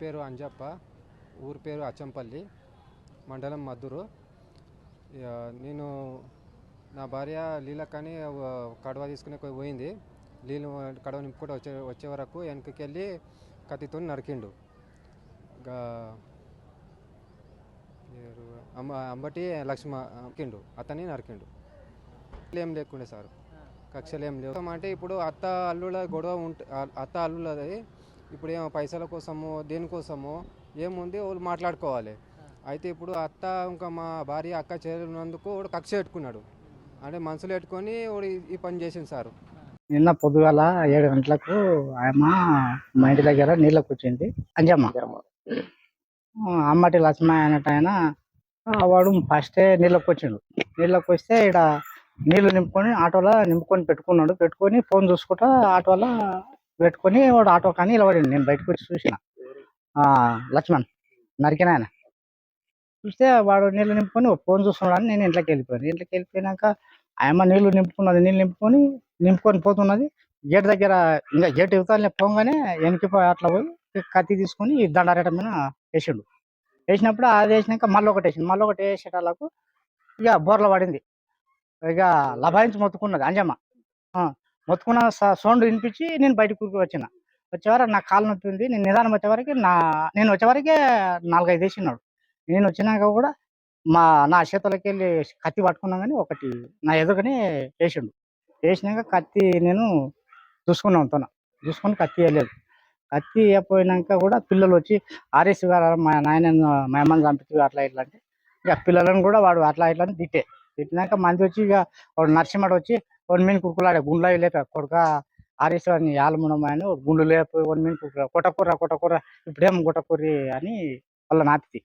పేరు అంజప్ప ఊరి పేరు అచ్చంపల్లి మండలం మద్దూరు నేను నా భార్య లీలక్కని కడవ తీసుకుని పోయింది. నీళ్ళు కడవ నింపుకుంటూ వచ్చే వచ్చే వరకు వెనకకి వెళ్ళి కత్తితో నరికిండు అమ్మ అంబటి లక్ష్మ నరికిండు. అతన్ని నరికిండు. ఏం లేకుండే సార్. కక్షలు ఏం లేవు. అంటే ఇప్పుడు అత్త అల్లుల గొడవ ఉంటే అత్త అల్లులది ఇప్పుడు ఏమో పైసల కోసమో దేనికోసమో ఏముంది వాళ్ళు మాట్లాడుకోవాలి. అయితే ఇప్పుడు అత్త ఇంకా మా భార్య అక్క చేరినందుకు వాడు కక్ష పెట్టుకున్నాడు. అంటే మనసులో పెట్టుకొని వాడు ఈ- పని చేసింది సార్. నిన్న పొద్దుగాల ఏడు గంటలకు ఆమె మా ఇంటి దగ్గర నీళ్ళకు వచ్చింది అంజమ్మ. అమ్మటి లక్ష్మ అన్నట్టు ఆయన వాడు ఫస్టే నీళ్ళకి వచ్చిండు నీళ్ళకి వస్తే ఇక్కడ నీళ్ళు నింపుకొని ఆటోలో నింపుకొని పెట్టుకున్నాడు. పెట్టుకొని ఫోన్ చూసుకుంటా ఆటోలో పెట్టుకొని వాడు ఆటో కానీ నిలబడిండు నేను బయటకు వచ్చి చూసిన. లక్ష్మణ్ నరికిన ఆయన చూస్తే వాడు నీళ్ళు నింపుకొని ఫోన్ చూస్తున్నాడు నేను ఇంట్లోకి వెళ్ళిపోయాను. ఇంట్లోకి వెళ్ళిపోయినాక ఆయమ్మ నీళ్ళు నింపుకున్నది నీళ్ళు నింపుకొని నింపుకొని పోతున్నది. గేట్ దగ్గర ఇంకా గేట్ యువతలనే పోగానే వెనకపోయి అట్లా పోయి కత్తి తీసుకొని ఈ దండారేట మీద వేసిండు. వేసినప్పుడు అది వేసినాక మళ్ళీ ఒకటి వేసింది మళ్ళీ ఒకటి వేసేటాలకు ఇక బోర్ల పడింది. ఇక లభాయించి మొత్తుకున్నది అంజమ్మ. మొత్తుకున్న స- సౌండ్ వినిపించి నేను బయట కూరుకు వచ్చిన. వచ్చేవరకు నా కాలు నొప్పి ఉంది. నేను నిదానం వచ్చేవరకు నా నేను వచ్చేవరకే నాలుగైదు వేసినాడు నేను వచ్చినాక కూడా మా నా చేతులకి వెళ్ళి కత్తి పట్టుకున్నా కానీ ఒకటి నా ఎదురుగానే వేసిండు. వేసినాక కత్తి నేను చూసుకున్నాను తన. చూసుకొని కత్తి వేయలేదు. కత్తి వేయపోయినాక కూడా పిల్లలు వచ్చి ఆర్ఎస్ గారు మా నాయన మా అమ్మని చంపించు అట్లా ఇట్లా అంటే ఇక పిల్లలను కూడా వాడు అట్లా ఇట్లా అని తిట్టే. తిట్టినాక మంది వచ్చి ఇక వాడు నరసింహడు వచ్చి వన్ మీన్ కుక్కులాడే గుండ్లా లేప కొడుక ఆర్ఎస్ గారిని అని గుండు లేపు వన్ మీన్ కుక్కురా కొట్టకూర కొట్టకూర ఇప్పుడేం కొట్టకూరి అని వాళ్ళ నాపితి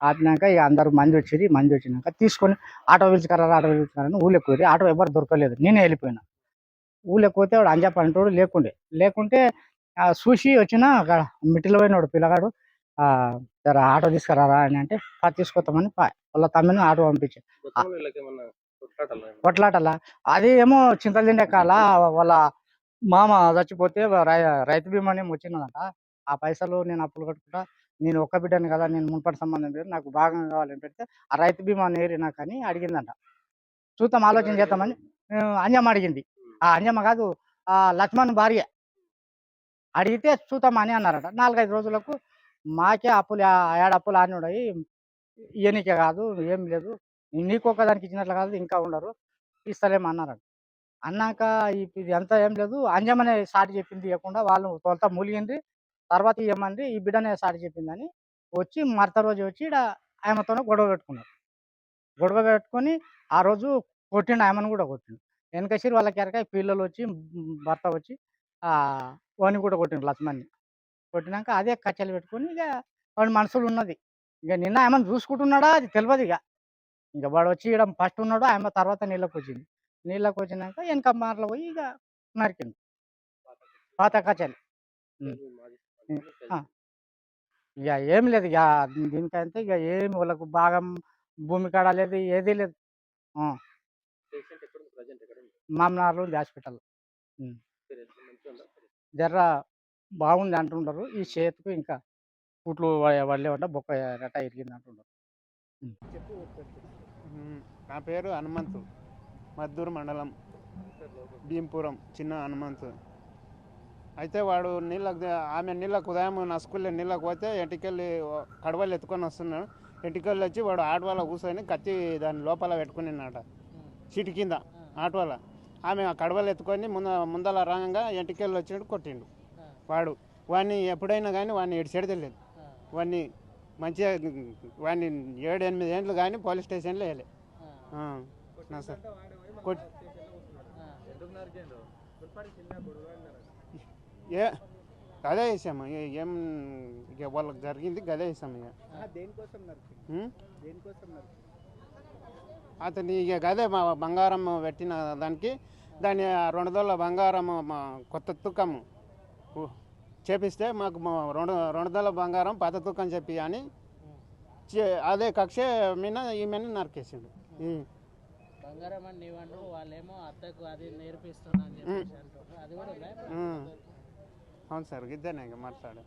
ఆపినాక ఇక అందరు మంది వచ్చేది మంది వచ్చినాక తీసుకొని ఆటో పిలుచుకరా ఆటో పిలుచుకరని ఊళ్ళోకి పోయి ఆటో ఎవరు దొరకలేదు. నేనే వెళ్ళిపోయినా. ఊళ్ళోకి పోతే వాడు అంజప్ప అంటోడు లేకుండే. లేకుంటే చూసి వచ్చిన మిట్టిలో పోయినాడు పిల్లగాడు ఆటో తీసుకురారా అని అంటే తీసుకొస్తామని పా వాళ్ళ తమ్మిని ఆటో పంపించాను కొట్లాటలా అది ఏమో చింతలు తిండే కాల వాళ్ళ మామ చచ్చిపోతే రైతు బీమా ఏమో వచ్చిందంట ఆ పైసలు నేను అప్పులు కట్టుకుంటా నేను ఒక్క బిడ్డని కదా నేను మున్పటి సంబంధం లేదు నాకు భాగం కావాలని పెడితే ఆ రైతు బీమా నేరి నాకు అని అడిగిందంట. చూద్దాం ఆలోచన చేద్దామని అంజమ్మ అడిగింది. ఆ అంజమ్మ కాదు ఆ లక్ష్మణ్ భార్య అడిగితే చూద్దాం అని అన్నారట. నాలుగైదు రోజులకు మాకే అప్పులు ఆ- ఏడు అప్పులు ఆడినాయి ఈయనకే కాదు ఏం లేదు. నీకు ఒక్కదానికి ఇచ్చినట్లు కాదు ఇంకా ఉండరు. ఇస్తలేము అన్నారు అన్నాక ఇది అంతా ఏం లేదు. అంజమనే సాటి చెప్పింది ఇవ్వకుండా వాళ్ళు తొలత మూలిగింది తర్వాత ఇవ్వమంది ఈ బిడ్డనే సాటి చెప్పిందని వచ్చి మరత రోజు వచ్చి ఈడ ఆయమతోనే గొడవ పెట్టుకున్నారు. గొడవ పెట్టుకొని ఆ రోజు కొట్టిండు ఆయమను కూడా కొట్టిండు. వెనకసిరి వాళ్ళ కెరకాయ పిల్లలు వచ్చి భర్త వచ్చి ఆ కూడా కొట్టిండు లక్ష్మణ్ని. కొట్టినాక అదే కచ్చలు పెట్టుకొని ఇక వాడి మనసులో ఉన్నది. ఇక నిన్న ఆయమను చూసుకుంటున్నాడా? అది తెలియదు ఇక ఇంకా వాడు వచ్చి ఇక్కడ ఫస్ట్ ఉన్నాడు ఆమె తర్వాత నీళ్ళకి వచ్చింది నీళ్ళకి వచ్చినాక వెనక మార్లో పోయి ఇక నరికింది పాత కచ్చలు ఆ. ఇక ఏం లేదు ఇక దీనికంటే ఇక ఏమి వాళ్ళకు భాగం భూమి కాడ లేదు ఏది లేదు. మామనార్లు ఉంది హాస్పిటల్. జర్ర బాగుంది అంటుంటారు ఈ చేతికి ఇంకా కుట్లు పడలేవంట బొక్క రట ఇరిగింది అంటుంటారు. నా పేరు హనుమంతు. మద్దూరు మండలం భీంపురం చిన్న హనుమంతు. అయితే వాడు నీళ్ళకు ఆమె నీళ్ళకు ఉదయం నా స్కూల్లో నీళ్ళకు పోతే ఎంటికెళ్ళి కడవలు ఎత్తుకొని వస్తున్నాడు. ఎంటికెళ్ళి వచ్చి వాడు ఆటవాల కూర్చొని కత్తి దాని లోపల పెట్టుకునిన్నాట సీటు కింద ఆటవాల ఆమె కడవలు ఎత్తుకొని ముంద ముందల రాగంగా ఎంటికెళ్ళి వచ్చినట్టు కొట్టిండు. వాడు వాడిని ఎప్పుడైనా కానీ వాడిని ఎడిసేడు తెలియదు. వాడిని మంచిగా వాడిని ఏడు ఎనిమిది ఏండ్లు కానీ పోలీస్ స్టేషన్లో వేయలే. ఆ, నా సార్. ఏ గదే వేసాము ఏం ఇక వాళ్ళకి జరిగింది గదే వేసాము ఇక. అతని ఇక గదే మా బంగారం పెట్టిన దానికి దాని ఆ రెండు దొల్ల బంగారం మా కొత్త తుక్కము చేపిస్తే మాకు మా రెండు రెండు దొల్ల బంగారం పాత తుక్కం చెప్పి అని చే- అదే కక్ష మీద ఈమెను నరికేసిండు. బంగారం అని నీవండు వాళ్ళేమో అత్తకు అది నేర్పిస్తున్నా అని చెప్పేసి అంటారు అది కూడా అవును సార్ ఇద్దనే ఇక మాట్లాడు